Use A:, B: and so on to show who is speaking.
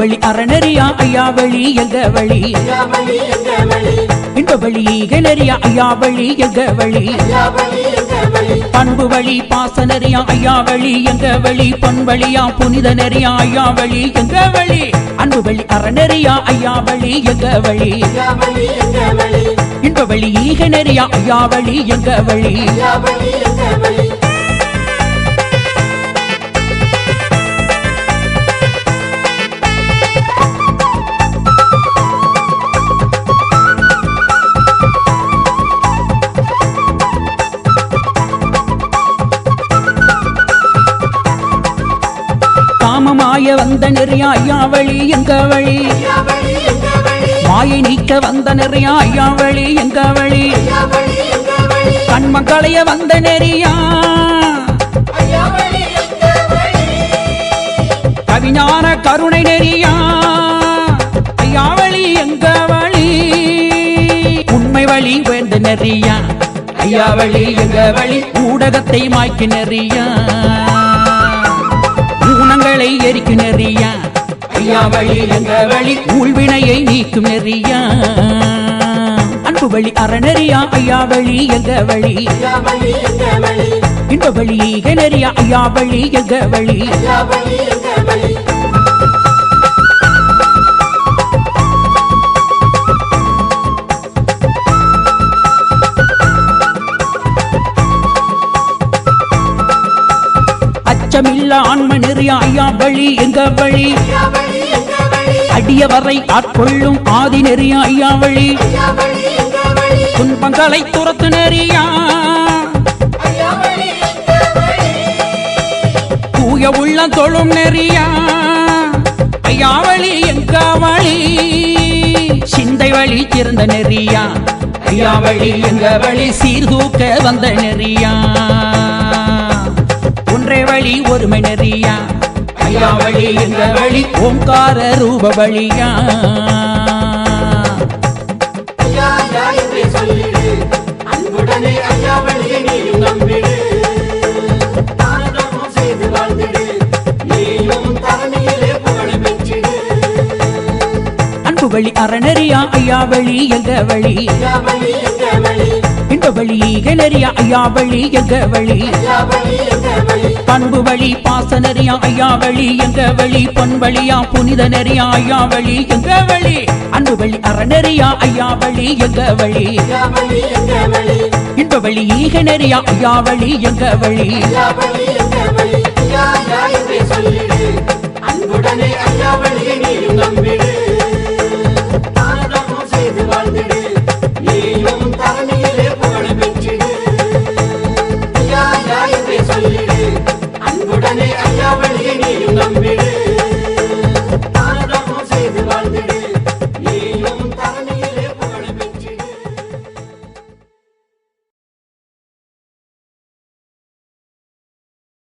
A: வழி அறநெறியா ஐயா வழி எங்க வழி இன்ப வழி ஈகநெறியா ஐயா வழி எங்க வழி பண்பு வழி பாசனறியா ஐயா வழி எங்க வழி பொன் வழியா புனித நெறியா ஐயா வழி எங்க வழி அன்பு வழி அறநெறியா ஐயா வழி எங்க வழி இன்ப வழி ஈக நெறியா ஐயா வழி எங்க வழி
B: ஐயா
A: வந்த நெறியா ஐயா வழி எங்க வழி? மாயை நீக்க வந்த நெறியா ஐயா வழி எங்க வழி? கண்மக்களைய வந்த நெறியா கவிஞான கருணை நெறியா ஐயா வழி எங்க வழி? உண்மை வழி வேந்த நெறியா ஐயா வழி எங்க வழி? ஊடகத்தை மாய்க்கு நெறியா ஊனங்களை எரிக்கு நெறியா? ஐயா வழி எங்க வழி. ஊழ்வினையை நீக்கும் நெறியா? அன்பு வழி அறநெறியா ஐயா வழி எங்க வழி? இன்ப வழி நெறியா? ஐயா வழி எங்க வழி? அச்சமில்ல நெறியா ஐயா வழி எங்க வழி.
B: ஐயா வழி எங்க வழி
A: அடியவரை ஆட்கொள்ளும் ஆதி நெறியா ஐயா வழி துன்பங்களை துரத்து நெறியா? தூய உள்ள தொழும் நெறியா? ஐயா வழி எங்க வழி. சிந்தை வழி சிறந்த நெறியா? ஐயா வழி எங்க வழி சீர்தூக்க வந்த நெறியா? ஒன்றே வழி ஒருமை நெறியா ஐயா வழி எங்க வழி ஓம்கார ரூப வழியா வழி அறநெறியா ஐயா வழி? எங்க வழி
B: வழி
A: ஈக ஐயா வழி எங்க வழி?
B: ஐயா வழி எங்க வழி
A: பண்பு வழி பாசனறியா ஐயா வழி எங்க வழி? பொன் வழியா புனித நெறியா ஐயா வழி எங்க வழி? அன்பு வழி அறநெறியா ஐயா வழி எங்க வழி
B: ஐயா வழி எங்க வழி?
A: இன்ப வழி ஈக நெறியா ஐயா வழி எங்க வழி?
B: lambe